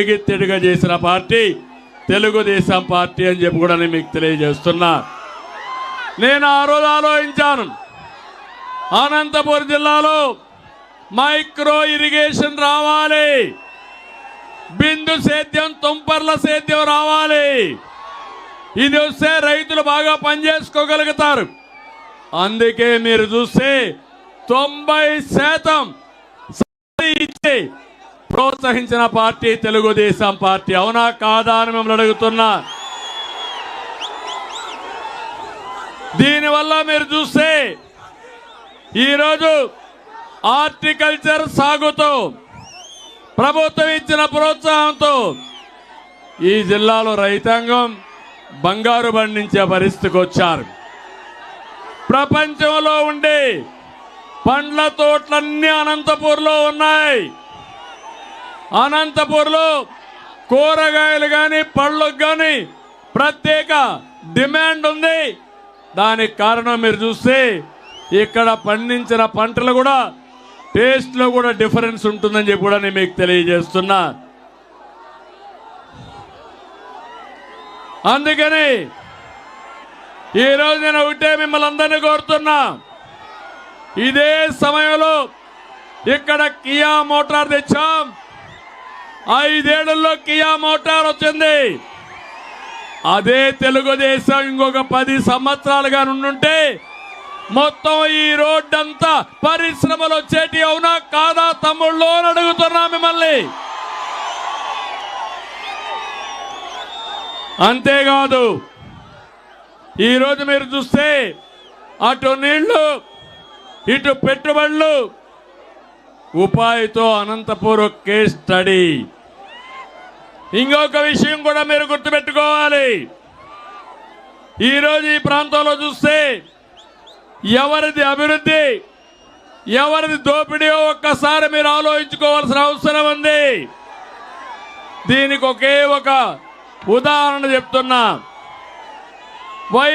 ఎగిత్తెడుగా చేసిన party Telugu Desam party అని చెప్పి కూడా నేను మీకు తెలియజేస్తున్నా. నేను ఆ రోజు ఆలోచించాను. అనంతపురం జిల్లాలో మైక్రో ఇరిగేషన్ రావాలి. బిందు సేద్యం తుంపర్ల సేద్యం రావాలి. ఇది వస్తే రైతులు బాగా పనిచేసుకోగలుగుతారు అందుకే మీరు చూస్తే తొంభై శాతం ఇచ్చే ప్రోత్సహించిన పార్టీ తెలుగుదేశం పార్టీ. అవునా కాదా అని మిమ్మల్ని అడుగుతున్నా. దీనివల్ల మీరు చూస్తే ఈరోజు హార్టికల్చర్ సాగుతూ ప్రభుత్వం ఇచ్చిన ప్రోత్సాహంతో ఈ జిల్లాలో రైతాంగం బంగారు పండించే పరిస్థితికి వచ్చారు. ప్రపంచంలో ఉండే పండ్ల తోటలన్నీ అనంతపూర్లో ఉన్నాయి. అనంతపూర్లో కూరగాయలు కానీ పళ్ళకు కానీ ప్రత్యేక డిమాండ్ ఉంది. దానికి కారణం మీరు చూస్తే ఇక్కడ పండించిన పంటలు కూడా టేస్ట్లో కూడా డిఫరెన్స్ ఉంటుందని చెప్పి కూడా నేను మీకు తెలియజేస్తున్నా. అందుకని ఈరోజు నేను ఒకటే మిమ్మల్ని అందరినీ కోరుతున్నా. ఇదే సమయంలో ఇక్కడ కియా మోటార్ తెచ్చాం. ఐదేళ్ళలో కియా మోటార్ వచ్చింది. అదే తెలుగుదేశం ఇంకొక పది సంవత్సరాలుగా నుండుంటే మొత్తం ఈ రోడ్డంతా పరిశ్రమలు వచ్చేటి అవునా కాదా తమ్ముళ్ళు అని అడుగుతున్నా మిమ్మల్ని. అంతేకాదు ఈరోజు మీరు చూస్తే అటు నీళ్ళు ఇటు పెట్టుబడులు ఉపాధితో అనంతపూర్ కేస్ స్టడీ. ఇంకొక విషయం కూడా మీరు గుర్తుపెట్టుకోవాలి. ఈరోజు ఈ ప్రాంతంలో చూస్తే ఎవరిది అభివృద్ధి ఎవరిది దోపిడీయో ఒక్కసారి మీరు ఆలోచించుకోవాల్సిన అవసరం ఉంది. దీనికి ఒకే ఒక ఉదాహరణ చెప్తున్నా. వై